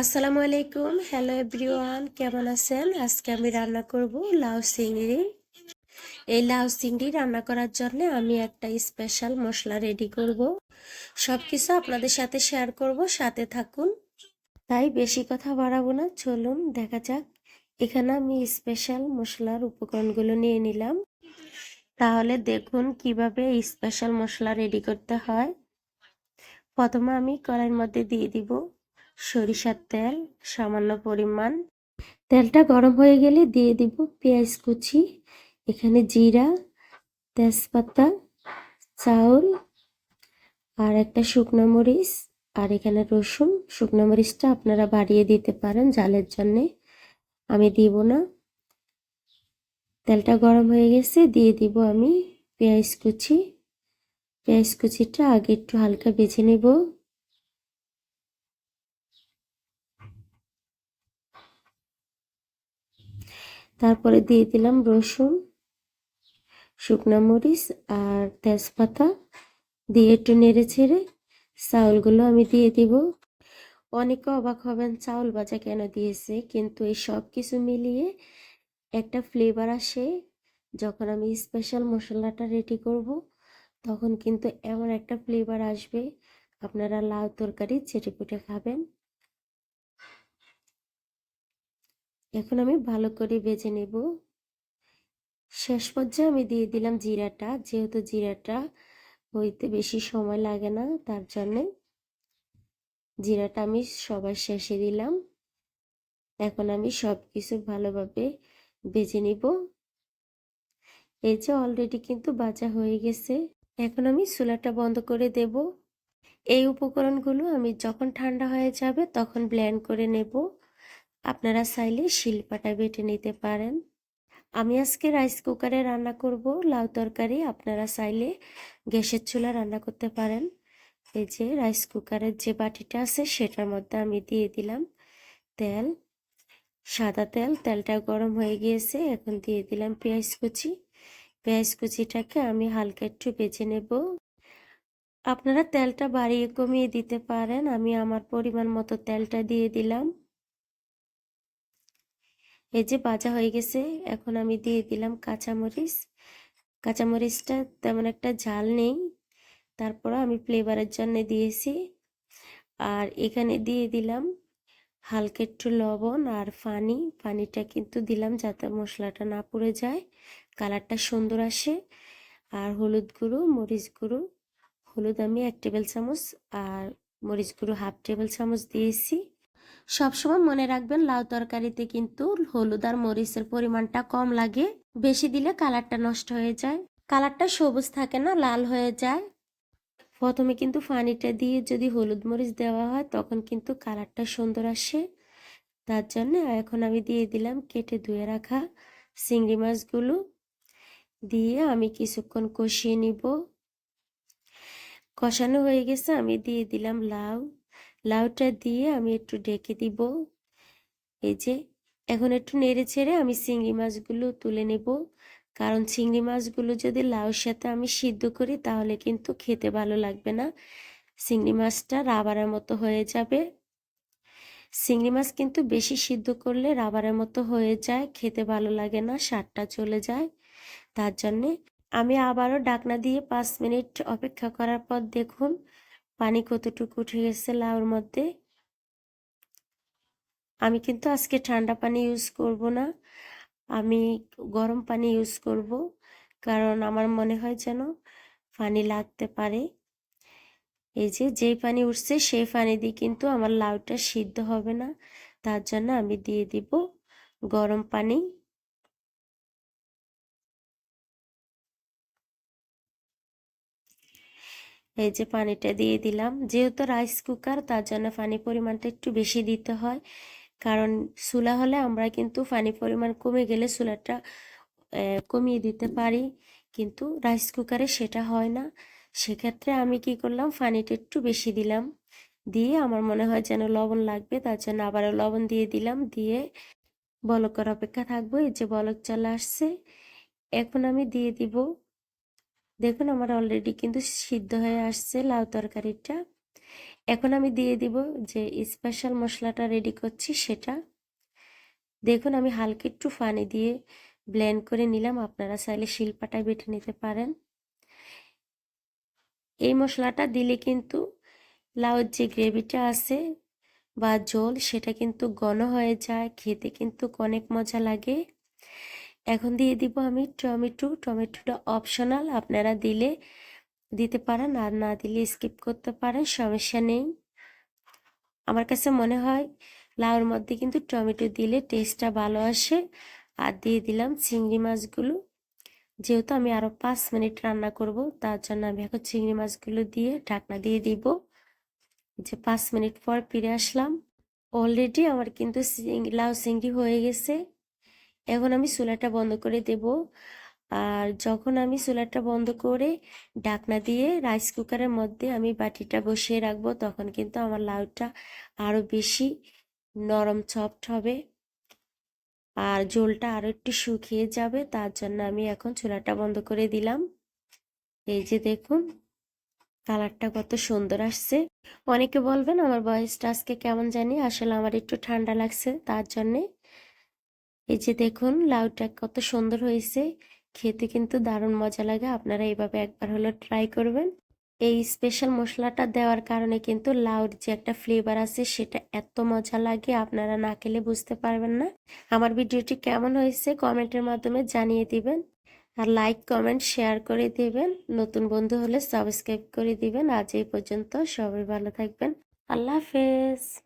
আসসালামু আলাইকুম। Hello everyone কেমন আছেন? আজকে আমি রান্না করব লাউ চিংড়ি। এই লাউ চিংড়ি রান্না করার জন্য আমি একটা স্পেশাল মশলা রেডি করব। সব কিছু আপনাদের সাথে শেয়ার করব, সাথে থাকুন। তাই বেশি কথা বাড়াবো না, চলুন দেখা যাক। এখানে আমি স্পেশাল মশলার উপকরণগুলো নিয়ে নিলাম। তাহলে দেখুন কীভাবে স্পেশাল মশলা রেডি করতে হয়। প্রথমে আমি কড়াইয়ের মধ্যে দিয়ে দিব। সরিষার তেল, সামান্য পরিমাণ। তেলটা গরম হয়ে গেলে দিয়ে দিব পেঁয়াজ কুচি, এখানে জিরা, তেজপাতা, চাউল আর একটা শুকনো মরিচ আর এখানে রসুন। শুকনো মরিচটা আপনারা বাড়িয়ে দিতে পারেন জালের জন্যে। আমি দিব না। তেলটা গরম হয়ে গেছে, দিয়ে দিব আমি পেঁয়াজ কুচি। পেঁয়াজ কুচিটা আগে একটু হালকা বেছে নেব। তারপরে দিয়ে দিলাম রসুন, শুকনো মরিচ আর তেজপাতা। দিয়ে একটু নেড়ে ছেড়ে চাউলগুলো আমি দিয়ে দিব। অনেকে অবাক হবেন চাউল ভাজা কেন দিয়েছে, কিন্তু এই সব কিছু মিলিয়ে একটা ফ্লেভার আসে। যখন আমি স্পেশাল মশলাটা রেডি করব, তখন কিন্তু এমন একটা ফ্লেভার আসবে। আপনারা লাউ তরকারি চেটে পুটে খাবেন। এখন আমি ভালো করে বেজে নেব। শেষ পর্যায়ে আমি দিয়ে দিলাম জিরাটা, যেহেতু জিরাটা হইতে বেশি সময় লাগে না, তার জন্যে জিরাটা আমি সবার শেষে দিলাম। এখন আমি সব কিছু ভালোভাবে বেজে নিব। এই যে অলরেডি কিন্তু বাজা হয়ে গেছে। এখন আমি চুলাটা বন্ধ করে দেব। এই উপকরণগুলো আমি যখন ঠান্ডা হয়ে যাবে তখন ব্লেন্ড করে নেব। আপনারা চাইলে শিলপাটা বেটে নিতে পারেন। আমি আজকে রাইস কুকারে রান্না করব, লাউ তরকারি আপনারা চাইলে গ্যাসের চুলা রান্না করতে পারেন। এই যে রাইস কুকারের যে বাটিটা আছে সেটার মধ্যে আমি দিয়ে দিলাম তেল, সাদা তেল তেলটা গরম হয়ে গিয়েছে, এখন দিয়ে দিলাম পেঁয়াজ কুচি। পেঁয়াজ কুচিটাকে আমি হালকা একটু বেছে নেব। আপনারা তেলটা বাড়িয়ে কমিয়ে দিতে পারেন, আমি আমার পরিমাণ মতো তেলটা দিয়ে দিলাম। এই যে ভাজা হয়ে গেছে, এখন আমি দিয়ে দিলাম কাঁচামরিচ। কাঁচামরিচটা তেমন একটা ঝাল নেই তারপর আমি ফ্লেভারের জন্য দিয়েছি। আর এখানে দিয়ে দিলাম হালকা একটু লবণ আর পানি। পানিটা কিন্তু দিলাম যাতে মশলাটা না পুড়ে যায়, কালারটা সুন্দর আসে। আর হলুদ গুঁড়ো, মরিচ গুঁড়ো, হলুদ আমি এক টেবিল চামচ আর মরিচ গুঁড়ো হাফ টেবিল চামচ দিয়েছি। সবসময় মনে রাখবেন, লাউ তরকারিতে কিন্তু হলুদ আর মরিচের পরিমাণটা কম লাগে। বেশি দিলে কালারটা নষ্ট হয়ে যায়। কালারটা সবুজ থাকে না, লাল হয়ে যায়। প্রথমে কিন্তু পানিটা দিয়ে যদি হলুদ মরিচ দেওয়া হয়, তখন কিন্তু কালারটা সুন্দর আসে। তার জন্য এখন আমি দিয়ে দিলাম কেটে ধুয়ে রাখা চিংড়ি মাছগুলো। দিয়ে আমি কিছুক্ষণ কষিয়ে নিব। কষানো হয়ে গেছে, আমি দিয়ে দিলাম লাউ। লাউটা দিয়ে আমি একটু ডেকে দিব। এই যে, এখন একটু নেড়ে ছেড়ে আমি চিংড়ি মাছগুলো তুলে নেব। কারণ চিংড়ি মাছগুলো যদি লাউর সাথে আমি সিদ্ধ করি, তাহলে কিন্তু খেতে ভালো লাগবে না। চিংড়ি মাছটা রাবারের মতো হয়ে যাবে। চিংড়ি মাছ কিন্তু বেশি সিদ্ধ করলে রাবারের মতো হয়ে যায়, খেতে ভালো লাগে না, স্বাদটা চলে যায়। তার জন্যে আমি আবারও ডাকনা দিয়ে পাঁচ মিনিট অপেক্ষা করার পর দেখুন পানি কতটুকু উঠে গেছে লাউর মধ্যে? আমি কিন্তু আজকে ঠান্ডা পানি ইউজ করব না। আমি গরম পানি ইউজ করব, কারণ আমার মনে হয় যেন পানি লাগতে পারে। এই যে, যেই পানি উঠছে সেই পানি দিয়ে কিন্তু আমার লাউটা সিদ্ধ হবে না। তার জন্য আমি দিয়ে দিব গরম পানি। এই যে পানিটা দিয়ে দিলাম। যেহেতু রাইস কুকার তার জন্য পানি পরিমাণটা একটু বেশি দিতে হয়। কারণ চুলা হলে আমরা কিন্তু পানি পরিমাণ কমে গেলে চুলাটা কমিয়ে দিতে পারি। কিন্তু রাইস কুকারে সেটা হয় না। সেক্ষেত্রে আমি কি করলাম, পানিটা একটু বেশি দিলাম। দিয়ে আমার মনে হয় যেন লবণ লাগবে, তার জন্য আবারও লবণ দিয়ে দিলাম। দিয়ে বলকের অপেক্ষা থাকব, এই যে বলক চলে আসছে। এখন আমি দিয়ে দিব দেখুন, আমার অলরেডি কিন্তু সিদ্ধ হয়ে আসছে লাউ তরকারিটা। এখন আমি দিয়ে দিব যে স্পেশাল মশলাটা রেডি করছি সেটা। দেখুন, আমি হালকা একটু পানি দিয়ে ব্লেন্ড করে নিলাম। আপনারা চাইলে শিলপাটায় বেটে নিতে পারেন। এই মশলাটা দিলে কিন্তু লাউর যে গ্রেভিটা আছে বা ঝোল, সেটা কিন্তু ঘন হয়ে যায়, খেতে কিন্তু অনেক মজা লাগে। এখন দিয়ে দিব আমি টমেটো। টমেটোটা অপশনাল আপনারা দিলে দিতে পারেন আর না দিলে স্কিপ করতে পারেন, সমস্যা নেই। আমার কাছে মনে হয় লাউর মধ্যে কিন্তু টমেটো দিলে টেস্টটা ভালো আসে। আর দিয়ে দিলাম চিংড়ি মাছগুলো। যেহেতু আমি আরও পাঁচ মিনিট রান্না করব, তার জন্য আমি এখন চিংড়ি মাছগুলো দিয়ে ঢাকনা দিয়ে দিব। যে পাঁচ মিনিট পর ফিরে আসলাম। অলরেডি আমার কিন্তু লাউ চিংড়ি হয়ে গেছে। এখন আমি চুলাটা বন্ধ করে দেব। আর যখন আমি চুলাটা বন্ধ করে ঢাকনা দিয়ে রাইস কুকারের মধ্যে আমি বাটিটা বসিয়ে রাখব, তখন কিন্তু আমার লাউটা আরও বেশি নরম সফট হবে। আর জলটা আরও একটু শুকিয়ে যাবে, তার জন্য আমি এখন চুলাটা বন্ধ করে দিলাম। এই যে দেখুন, কালারটা কত সুন্দর আসছে। অনেকে বলবেন, আমার বয়সটা আজকে কেমন জানি? আসলে আমার একটু ঠান্ডা লাগছে, তার জন্যে এই যে দেখুন, লাউটা কত সুন্দর হয়েছে। খেতে কিন্তু দারুণ মজা লাগে। আপনারা এইভাবে একবার হলো ট্রাই করবেন। এই স্পেশাল মশলাটা দেওয়ার কারণে কিন্তু লাউর যে একটা ফ্লেভার আছে, সেটা এত মজা লাগে, আপনারা না খেলে বুঝতে পারবেন না। আমার ভিডিওটি কেমন হয়েছে কমেন্টের মাধ্যমে জানিয়ে দিবেন। আর লাইক কমেন্ট শেয়ার করে দিবেন। নতুন বন্ধু হলে সাবস্ক্রাইব করে দিবেন। আজ এই পর্যন্ত সবাই ভালো থাকবেন। আল্লাহ হাফেজ।